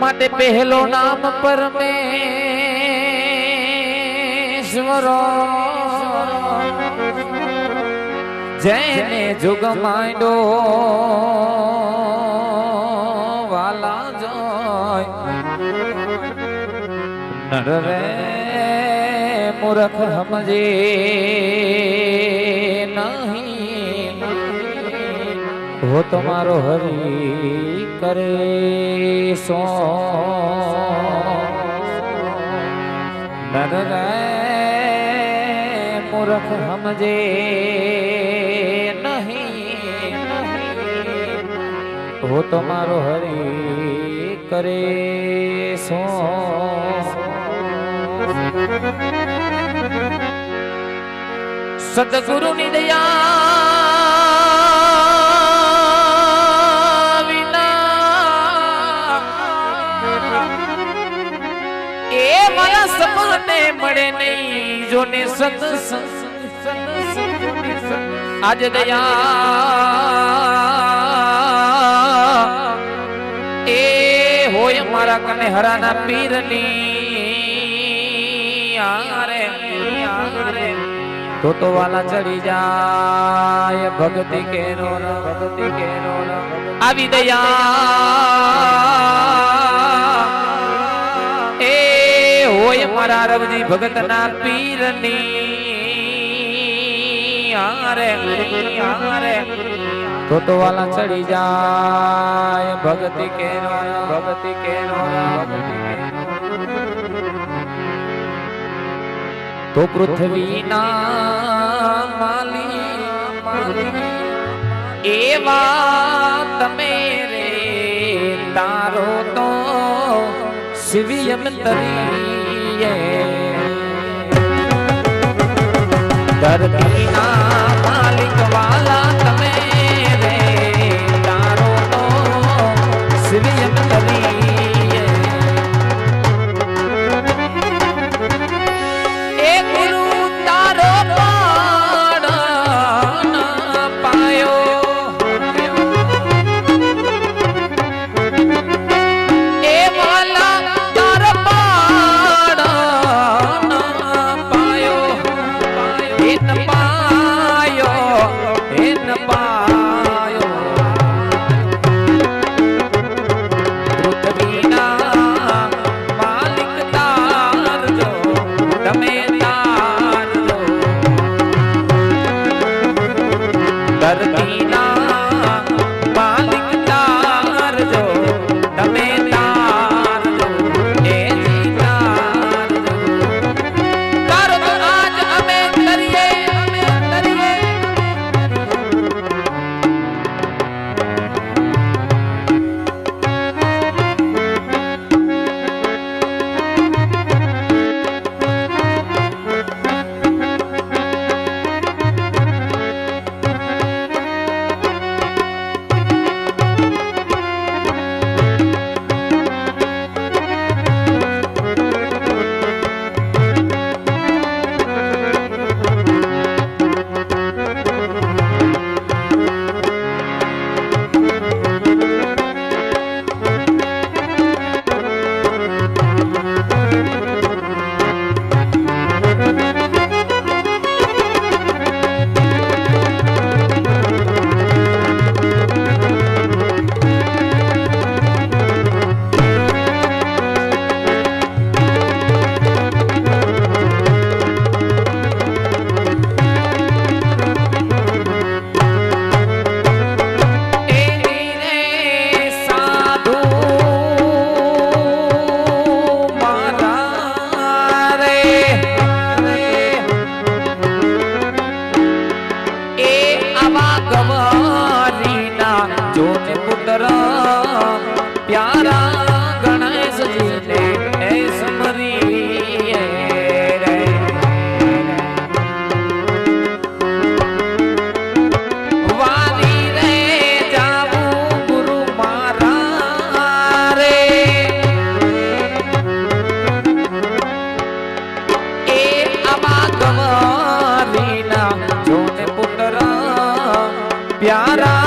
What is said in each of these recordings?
માટે પહેલો નામ પરમેશ્વરો. જેને જુગ માંડો વાલા જોય. નર રે મૂર્ખ સમજે નહીં. હો તમારો હરી કરે સો. નર રે મૂર્ખ સમજે નહીં. હો તમારો હરી કરે સો સદગુરુની દયા વિના એ મારા સપને મળે નહીં, જોને સત આજ દયા. એ હોય મારા કને હરાના પીરની તો તો વાલા ચડી જાય ભક્તિ ન ભક્તિ ન. આવી દયા. એ હોય મારા રવજી ભગતના પીરની. આરે આરે તો તો વાલા ચડી જાય ભક્તિ કેનો ન ભક્તિ કેનો ન ભક્તિ કેનો તો પૃથ્વીના માલી એવા તમે રે તારો તો શિવિયમ તરીએ ધરતીના માલિક વાલા તમે રે તારો તો શિવિયમ એન પ્યારા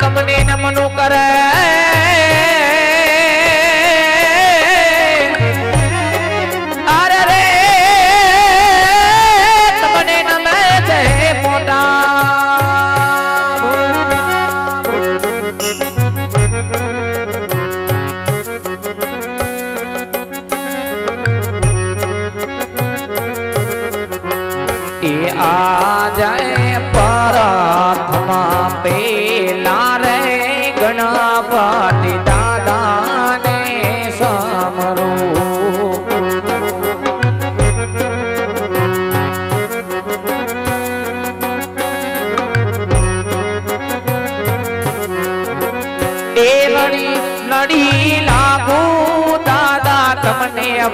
તમને નમનું કરે.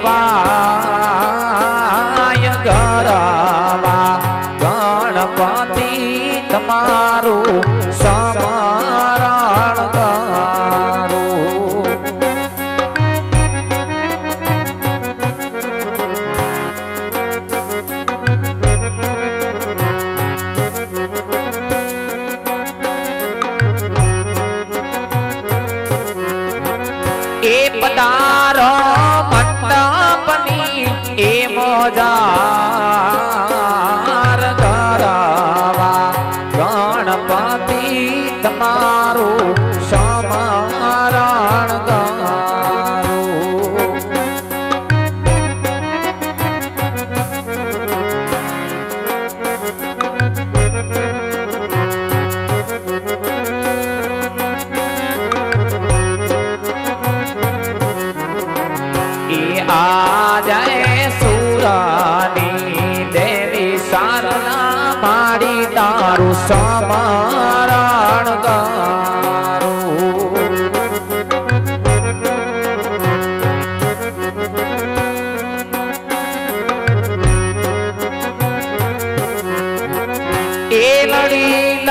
તમને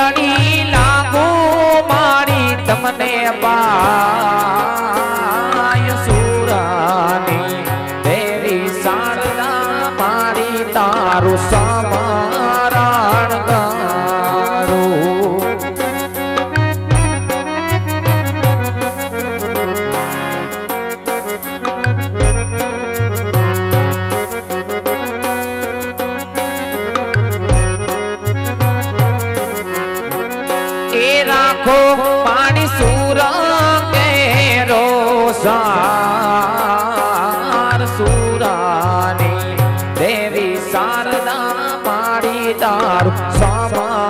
ચરણી લાગુ મારી તમને પા શારદા પાડી તારું સામા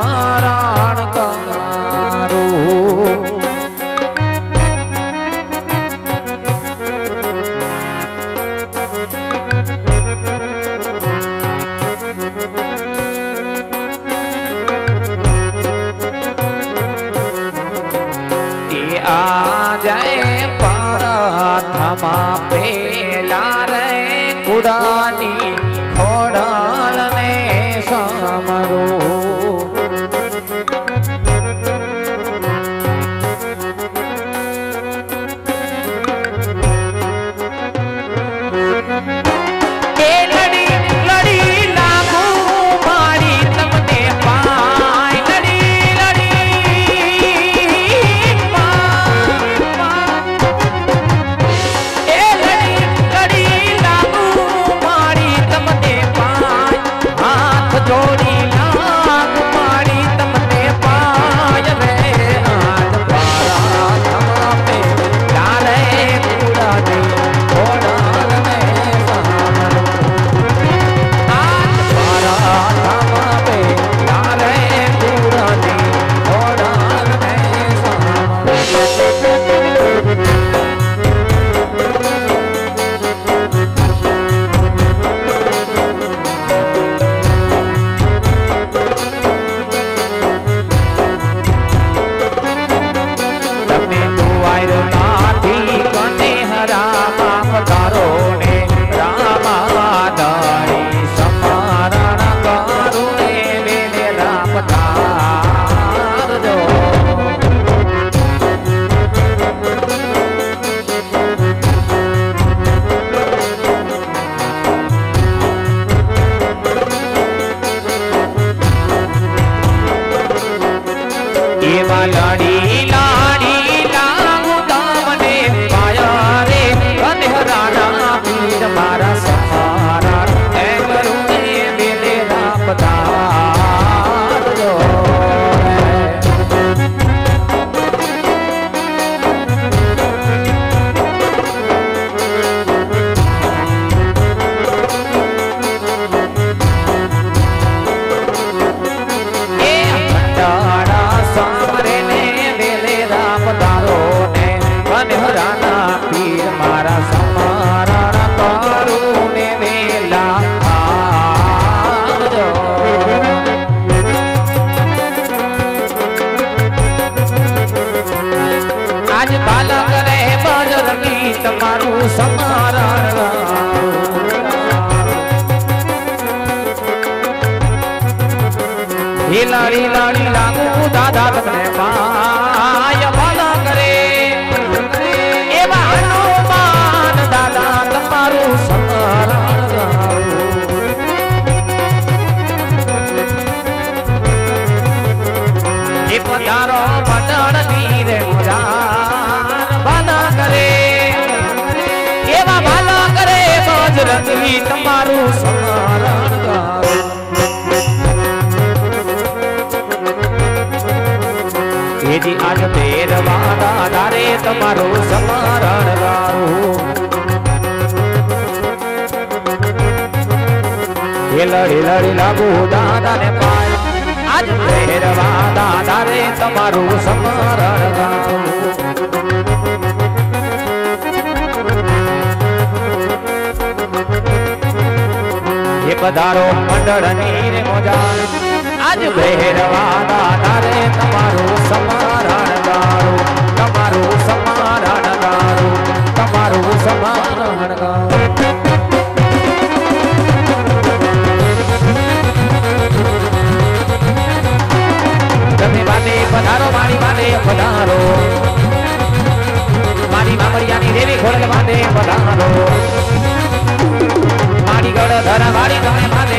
રીલા લાડી રીલા દાદા તમને પાય ભલા કરે. એવા હનુમાન દાદા તમારું સમરણ ગાવું એ પધારો પટણ વીરે મુરાર ભલા કરે. એવા ભલા કરે બજરંગી તમારું સમરણ માતાજી આજ તેરવા દાદારે તમારું સમારણ ગારું. હિલડી લડી લાગુ દાદાને પાય. આજ તેરવા દાદારે તમારું સમરણ ગારું. પધારો મંડળની મોજા આજ ભેરવા દાદા રે તમારું સમારણ ગારો, તમારું સમારણ ગારો, તમારું સમારણ ગારો. બાને પધારો, મારી બાને પધારો. મારી મામરિયાની દેવી ખોડલ બાને પધારો. મારી ગળ ધરા મારી તમે બાને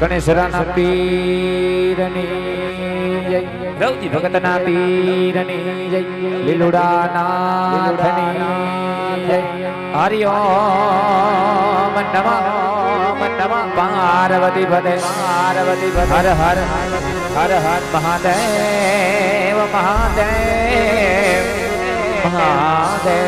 ગણેશરાના પીરની જય રવજી ભગતના પીરની જય, લીલુડાના ધની જય. હરિઓમ નમઃ નમઃ પાર્વતી પદે. પાર્વતી હર હર હર હર, મહાદેવ મહાદેવ મહાદેવ